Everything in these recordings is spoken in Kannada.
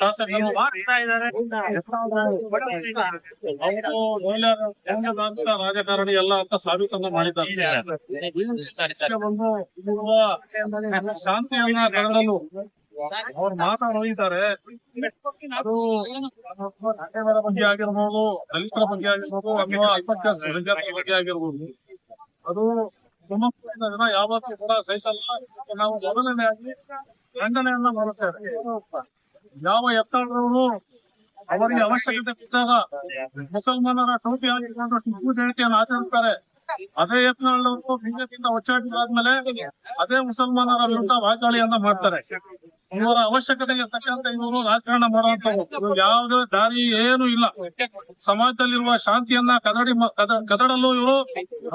ಶಾಸಕರು ರಾಜಕಾರಣಿ ಎಲ್ಲ ಅಂತ ಸಾಬೀತನ್ನ ಮಾಡಿದ್ದಾರೆ ಶಾಂತಿಯನ್ನ ಕರಡಲು ಅವ್ರು ಮಾತಾಡೋಗಿದ್ದಾರೆ ಅದು ಮಹಿಳೆಯರ ಬಗ್ಗೆ ಆಗಿರ್ಬೋದು ದಲಿತರ ಬಗ್ಗೆ ಆಗಿರ್ಬೋದು ಅಥವಾ ಅಲ್ಪಸಂಖ್ಯಾತರ ಬಗ್ಗೆ ಆಗಿರ್ಬೋದು ಅದು ತುಮಕೂರಿನ ಜನ ಯಾವತ್ತೂ ಕೂಡ ಸಹಿಸಲ್ಲ. ನಾವು ಆಗಿ ಖಂಡನೆಯನ್ನ ಮಾಡುತ್ತೇವೆ. ಯಾವ ಎತ್ತರವರು ಅವರಿಗೆ ಅವಶ್ಯಕತೆ ಬಿದ್ದಾಗ ಮುಸಲ್ಮಾನರ ಟೋಪಿ ಹಾಕಿಕೊಂಡು ಟಿಪ್ಪು ಜಯಂತಿಯನ್ನು ಆಚರಿಸ್ತಾರೆ. ಅದೇ ಯತ್ನಾಳವರು ಬಿಜೆಪಿಯಿಂದ ಒಚ್ಚಾಟಿದಾದ್ಮೇಲೆ ಅದೇ ಮುಸಲ್ಮಾನರ ವಿರುದ್ಧ ವಾಗ್ದಾಳಿಯನ್ನ ಮಾಡ್ತಾರೆ. ಇವರ ಅವಶ್ಯಕತೆಗೆ ತಕ್ಕಂತೆ ಇವರು ರಾಜಕಾರಣ ಮಾಡುವಂತವ್ರು ಯಾವುದೇ ದಾರಿ ಏನು ಇಲ್ಲ. ಸಮಾಜದಲ್ಲಿರುವ ಶಾಂತಿಯನ್ನ ಕದಡಿ ಕದಡಲು ಇವರು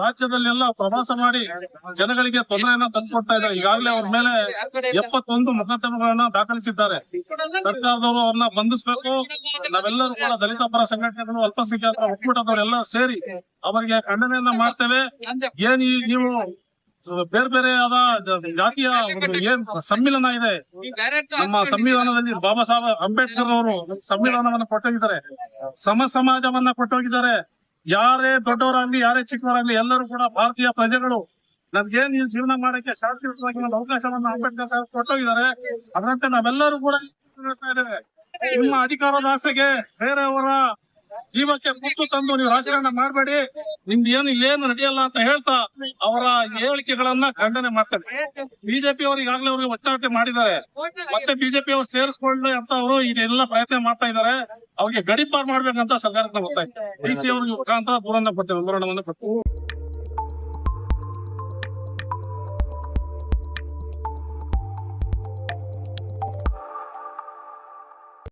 ರಾಜ್ಯದಲ್ಲೆಲ್ಲ ಪ್ರವಾಸ ಮಾಡಿ ಜನಗಳಿಗೆ ತೊಂದರೆಯನ್ನ ತಂದುಕೊಡ್ತಾ ಇದ್ದಾರೆ. ಈಗಾಗಲೇ ಅವ್ರ ಮೇಲೆ ಎಪ್ಪತ್ತೊಂದು ಮೊಕದ್ದಮೆಗಳನ್ನ ದಾಖಲಿಸಿದ್ದಾರೆ. ಸರ್ಕಾರದವರು ಅವ್ರನ್ನ ಬಂಧಿಸಬೇಕು. ನಾವೆಲ್ಲರೂ ಕೂಡ ದಲಿತ ಪರ ಸಂಘಟನೆಗಳು ಅಲ್ಪಸಂಖ್ಯಾತರ ಒಕ್ಕೂಟದವರೆಲ್ಲ ಸೇರಿ ಅವರಿಗೆ ಖಂಡನೆಯನ್ನ ಮಾಡ್ತೇವೆ. ಏನು ನೀವು ಬೇರೆ ಬೇರೆ ಆದ ಜಾತಿಯ ಒಂದು ಏನ್ ಸಮ್ಮಿಲನ ಇದೆ. ನಮ್ಮ ಸಂವಿಧಾನದಲ್ಲಿ ಬಾಬಾ ಸಾಹೇಬ್ ಅಂಬೇಡ್ಕರ್ ಅವರು ಸಂವಿಧಾನವನ್ನ ಕೊಟ್ಟೋಗಿದ್ದಾರೆ. ಸಮ ಸಮಾಜವನ್ನ ಕೊಟ್ಟೋಗಿದ್ದಾರೆ. ಯಾರೇ ದೊಡ್ಡವರಾಗ್ಲಿ ಯಾರೇ ಚಿಕ್ಕವರಾಗ್ಲಿ ಎಲ್ಲರೂ ಕೂಡ ಭಾರತೀಯ ಪ್ರಜೆಗಳು ನಮ್ಗೇನ್ ಈ ಜೀವನ ಮಾಡಕ್ಕೆ ಶಾಂತಿಯುತವಾಗಿ ಒಂದು ಅವಕಾಶವನ್ನ ಅಂಬೇಡ್ಕರ್ ಸಾಹೇಬ್ ಕೊಟ್ಟೋಗಿದ್ದಾರೆ. ಅದರಂತೆ ನಾವೆಲ್ಲರೂ ಕೂಡ ಇದ್ದೇವೆ. ನಿಮ್ಮ ಅಧಿಕಾರದ ಆಸೆಗೆ ಬೇರೆಯವರ ಜೀವಕ್ಕೆ ಮುತ್ತು ತಂದು ನೀವು ರಾಜಕಾರಣ ಮಾಡಬೇಡಿ. ನಿಮ್ದು ಏನು ಏನು ನಡೆಯಲ್ಲ ಅಂತ ಹೇಳ್ತಾ ಅವರ ಹೇಳಿಕೆಗಳನ್ನ ಖಂಡನೆ ಮಾಡ್ತಾರೆ. ಬಿಜೆಪಿ ಅವರು ಈಗಾಗಲೇ ಅವ್ರಿಗೆ ಒತ್ತಾಟ ಮಾಡಿದ್ದಾರೆ. ಮತ್ತೆ ಬಿಜೆಪಿ ಅವರು ಸೇರಿಸ್ಕೊಳ್ಳಿ ಅಂತ ಅವರು ಇದೆಲ್ಲ ಪ್ರಯತ್ನ ಮಾಡ್ತಾ ಇದ್ದಾರೆ. ಅವ್ರಿಗೆ ಗಡಿಪಾರ್ ಮಾಡ್ಬೇಕಂತ ಸರ್ಕಾರಕ್ಕೆ ಒತ್ತಾಯಿಸ್ತಾರೆ. ಡಿ ಸಿ ಅವ್ರಿಗೆ ಮುಖಾಂತರ ದೂರನ್ನ ಕೊಡ್ತೇವೆ ವಿವರಣವನ್ನು ಕೊಡ್ತೇವೆ